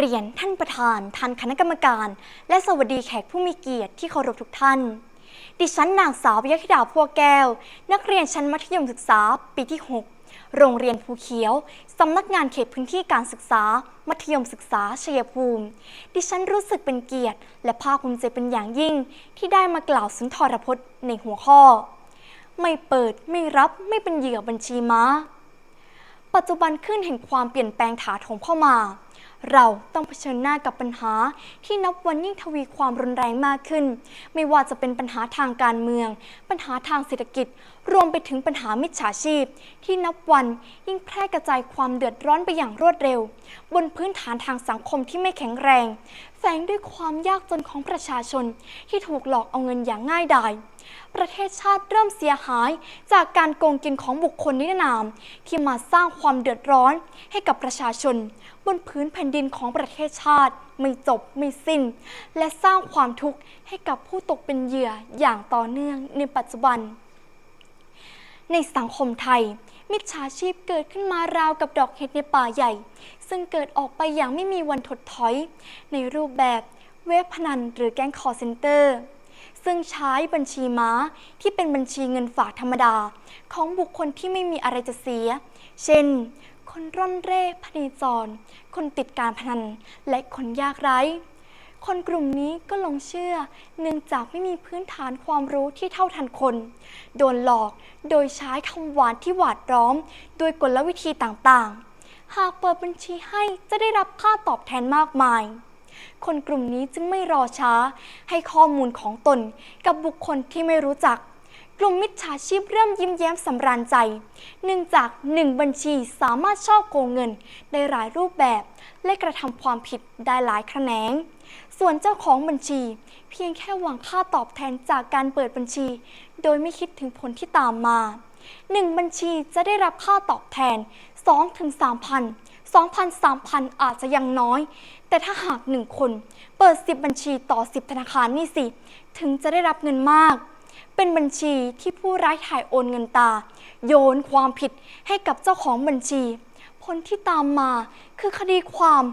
เรียนท่านประธานท่านคณะกรรมการ และสวัสดีแขกผู้มีเกียรติที่เคารพทุกท่าน ดิฉันนางสาววิยธิดาพัวแก้ว นักเรียนชั้นมัธยมศึกษา ปีที่ 6 โรงเรียนภูเขียว สำนักงานเขตพื้นที่การศึกษา มัธยมศึกษาชัยภูมิ ดิฉันรู้สึกเป็นเกียรติ และภาคภูมิใจเป็นอย่างยิ่ง ที่ได้มากล่าวสุนทรพจน์ในหัวข้อ ไม่เปิดไม่รับไม่เป็นเหยื่อบัญชีม้าปัจจุบันขึ้นแห่งความเปลี่ยนแปลงถาโถมเข้ามา เราต้องเผชิญหน้ากับปัญหาที่นับวันยิ่งทวีความรุนแรงมากขึ้น ไม่ว่าจะเป็นปัญหาทางการเมือง ปัญหาทางเศรษฐกิจ รวมไปถึงปัญหามิจฉาชีพ ที่นับวันยิ่งแพร่กระจายความเดือดร้อนไปอย่างรวดเร็ว บนพื้นฐานทางสังคมที่ไม่แข็งแรง แฝงด้วยความยากจนของประชาชนที่ถูกหลอกเอาเงินอย่างง่ายดาย ประเทศชาติเริ่มเสียหายจากการโกงกินของบุคคลนิรนาม ที่มาสร้างความเดือดร้อนให้กับประชาชน บนพื้นแผ่นดินของประเทศชาติไม่จบไม่สิ้น และสร้างความทุกข์ให้กับผู้ตกเป็นเหยื่ออย่างต่อเนื่องในปัจจุบัน ในสังคมไทย มิจฉาชีพเกิดขึ้นมาราวกับดอกเห็ดในป่าใหญ่ ซึ่งเกิดออกไปอย่างไม่มีวันถดถอย ในรูปแบบเว็บพนันหรือแก๊งคอร์เซนเตอร์ ซึ่งใช้บัญชีม้าที่เป็นบัญชีเงินฝากธรรมดา ของบุคคลที่ไม่มีอะไรจะเสีย เช่น คนร่อนเร่พเนจร คนติดการพนัน และคนยากไร้ คนกลุ่มนี้ก็หลงเชื่อ เนื่องจากไม่มีพื้นฐานความรู้ที่เท่าทันคน โดนหลอกโดยใช้คำหวานที่หวาดร้อม โดยกลวิธีต่างๆ หากเปิดบัญชีให้จะได้รับค่าตอบแทนมากมาย คนกลุ่มนี้จึงไม่รอช้า ให้ข้อมูลของตนกับบุคคลที่ไม่รู้จัก กลุ่มมิจฉาชีพเริ่มยิ้มแย้มสำราญใจ เนื่องจากหนึ่งบัญชีสามารถช่อโกงเงินได้หลายรูปแบบ และกระทำความผิดได้หลายแขนง ส่วนเจ้าของบัญชี เพียงแค่หวังค่าตอบแทนจากการเปิดบัญชี โดยไม่คิดถึงผลที่ตามมาหนึ่งบัญชีจะได้รับค่าตอบแทน 2-3,000ถึง 2,000 3,000 อาจจะยังน้อย แต่ถ้าหากหนึ่งคนเปิด 10 บัญชีต่อ 10 ธนาคารนี่สิ ถึงจะได้รับเงินมาก เป็นบัญชีที่ผู้ร้ายถ่ายโอนเงินตา โยนความผิดให้กับเจ้าของบัญชีผลที่ตามมาคือคดีความ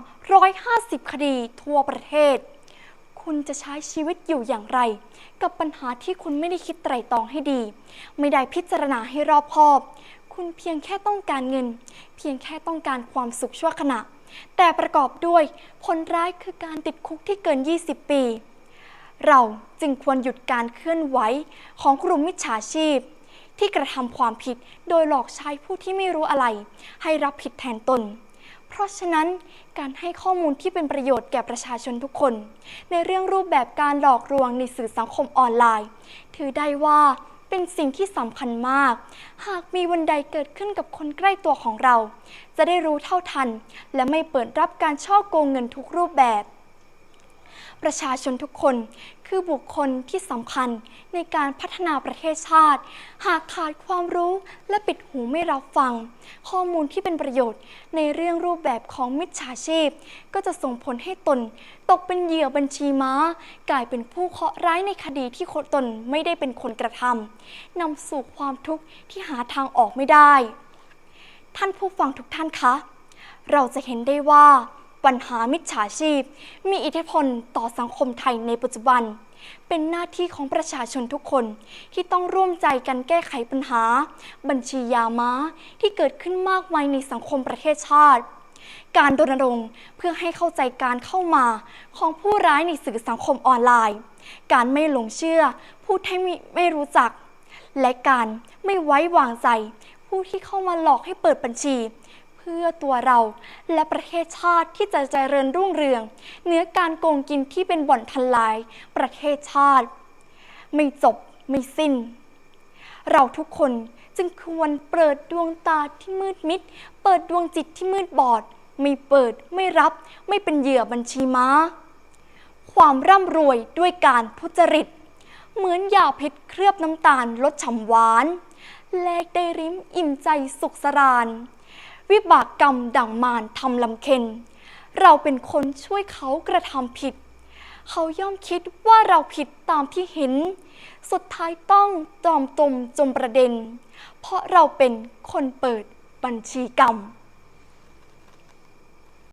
150 คดีทั่วประเทศ คุณจะใช้ชีวิตอยู่อย่างไร กับปัญหาที่คุณไม่ได้คิดไตร่ตรองให้ดี ไม่ได้พิจารณาให้รอบคอบ คุณเพียงแค่ต้องการเงิน เพียงแค่ต้องการความสุขชั่วขณะ แต่ประกอบด้วยผลร้ายคือการติดคุกที่เกิน 20 ปี เราจึงควรหยุดการเคลื่อนไหวของกลุ่มมิจฉาชีพ ที่กระทำความผิดโดยหลอกใช้ผู้ที่ไม่รู้อะไร ให้รับผิดแทนตน เพราะฉะนั้นการให้ข้อมูลที่เป็นประโยชน์แก่ประชาชนทุกคน ในเรื่องรูปแบบการหลอกลวงในสื่อสังคมออนไลน์ ถือได้ว่า เป็นสิ่งที่สำคัญมาก หากมีวันใดเกิดขึ้นกับคนใกล้ตัวของเรา จะได้รู้เท่าทัน และไม่เปิดรับการช่อโกงเงินทุกรูปแบบ ประชาชนทุกคนคือบุคคลที่สำคัญในการพัฒนาประเทศชาติ หากขาดความรู้และปิดหูไม่รับฟัง ข้อมูลที่เป็นประโยชน์ในเรื่องรูปแบบของมิจฉาชีพ ก็จะส่งผลให้ตน ตกเป็นเหยื่อบัญชีม้า กลายเป็นผู้เคราะห์ร้ายในคดีที่ตนไม่ได้เป็นคนกระทำนำสู่ความทุกข์ที่หาทางออกไม่ได้ ท่านผู้ฟังทุกท่านคะ เราจะเห็นได้ว่า ปัญหามิจฉาชีพ มีอิทธิพลต่อสังคมไทยในปัจจุบัน เป็นหน้าที่ของประชาชนทุกคนที่ต้องร่วมใจกันแก้ไขปัญหา บัญชียาม้าที่เกิดขึ้นมากมายในสังคมประเทศชาติ การรณรงค์เพื่อให้เข้าใจการเข้ามาของผู้ร้ายในสื่อสังคมออนไลน์ การไม่หลงเชื่อผู้ที่ไม่รู้จัก และการไม่ไว้วางใจผู้ที่เข้ามาหลอกให้เปิดบัญชี พื่อตัวเราและประเทศชาติที่จะเจริญรุ่งเรือง เนื้อการโกงกินที่เป็นบ่อนทลาย ประเทศชาติ ไม่จบไม่สิ้น เราทุกคนจึงควรเปิดดวงตาที่มืดมิด เปิดดวงจิตที่มืดบอด ไม่เปิดไม่รับ ไม่เป็นเหยื่อบัญชีม้า ความร่ำรวยด้วยการทุจริต เหมือนยาพิษเคลือบน้ำตาลรสฉ่ำหวาน แลกได้ริมอิ่มใจสุขสราน วิบากกรรมดั่งมารทำลำเค็น เราเป็นคนช่วยเขากระทำผิด เขาย่อมคิดว่าเราผิดตามที่เห็น สุดท้ายต้องตอมตมจมประเด็น เพราะเราเป็นคนเปิดบัญชีกรรม